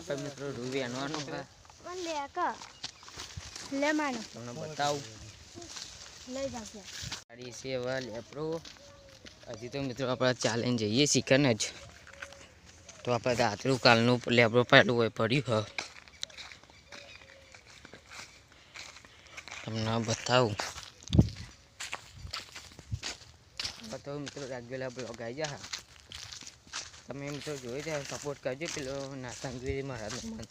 આપણે મિત્રો રૂવી વેણવાનું છે લે કા લે માનો. તમને બતાવું. લઈ જાવ ગાડી છે હવે લેપરો હજી તો મિત્રો આપણે ચાલીને જઈએ શીખને જ. તો આપણે રાત્રું કાલનું લેબરો પહેલું હોય પડ્યું હ તમને બતાવું. બતાવું મિત્રો રાગવેલા બ્લોગ આવી જા તમે મિત્રો જોઈ જાય સપોર્ટ કરજો પેલો નાતાંગીરી મારા મન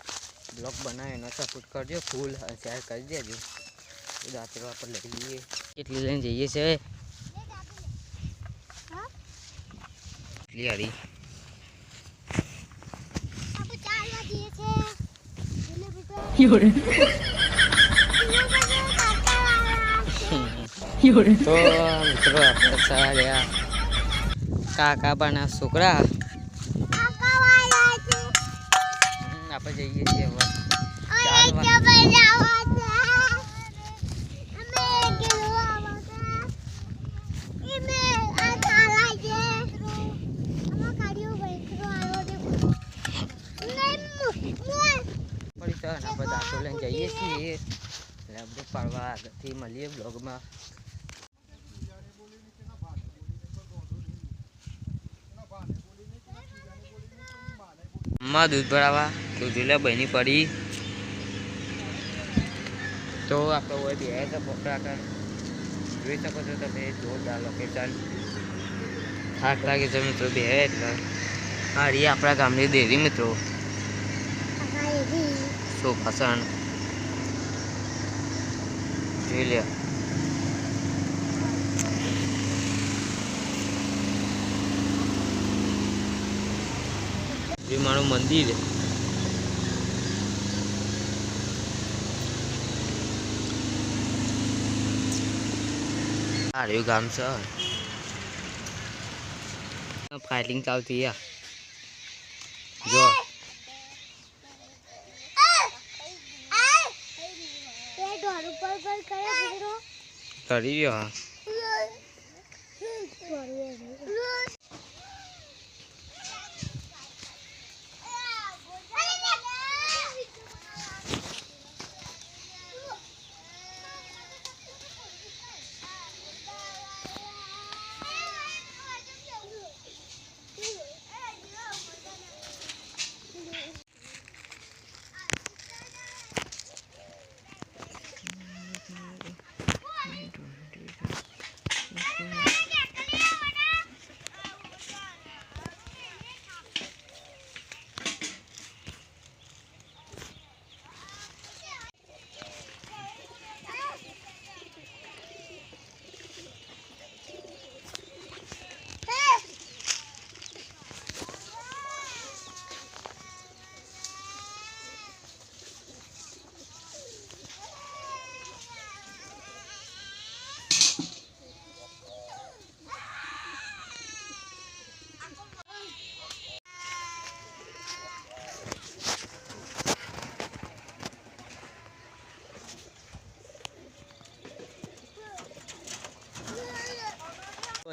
બ્લોગ બનાવ્યો એનો સપોર્ટ કરજો ફૂલ શેર કરી દેજો. રાત્રે આપણે લઈ લઈએ. કેટલી લઈને જઈએ છે. કેટલી હારી તો મિત્રો આપણે કાકા બાના છોકરા. હમ, જઈએ છીએ હવે. આપણે લઈને જઈએ છીએ. એટલે આપણે પાડવા આગળથી મળીએ બ્લોગમાં માં દૂધ ભરાવા. દૂધીલા બની પડી. તો આપણે હોય બે તો કર જોઈ શકો છો તમે, જોરદાર લોકેશન થાક લાગે છે મિત્રો બે, એટલે. હા, રી, આપણા ગામની દેરી મિત્રો. સુભાષણ જોઈ લે મારું મંદિર. સારું ગામ છે ફાઇટિંગ ચાલતી યા જો. કરી રહ્યો હા.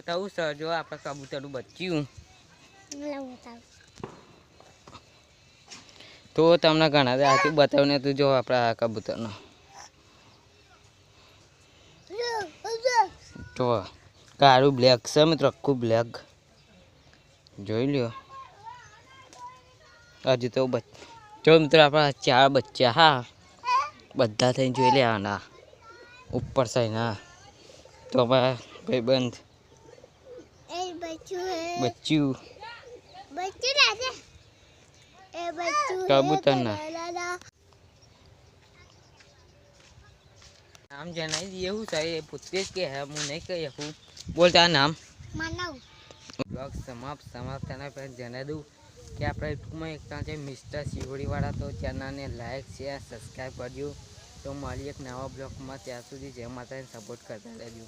બતાવું સર જો આપણે કબૂતરું બચ્યું. તો તમને ઘણા દાથી બતાવીને તું જો આપણા કબૂતરનો. તો કાળું બ્લેક છે મિત્રો આખું બ્લેક જોઈ લ્યો. હજી તો જો મિત્રો આપણા ચાર બચ્ચા હા. બધા થઈને જોઈ લેવાના. ઉપર થઈને તો આપણે ભાઈબંધ બચ્યું કબૂતરના. નામ જણાવી દઈએ એવું છે એ પોતે જ કે હે હું નહીં કહી શકું બોલતા નામ માનવ બ્લોગ સમાપ્ત સમાપ્ત થયા પહેલાં જણાવી દઉં કે આપણે યુટ્યુબમાં એક ત્યાં છે મિસ્ટર શિવડીવાળા તો ચેનલને લાઈક શેર સબસ્ક્રાઈબ કરજો તો મળીએ એક નવા બ્લોગમાં ત્યાં સુધી જય માતાને સપોર્ટ કરતા રહેજો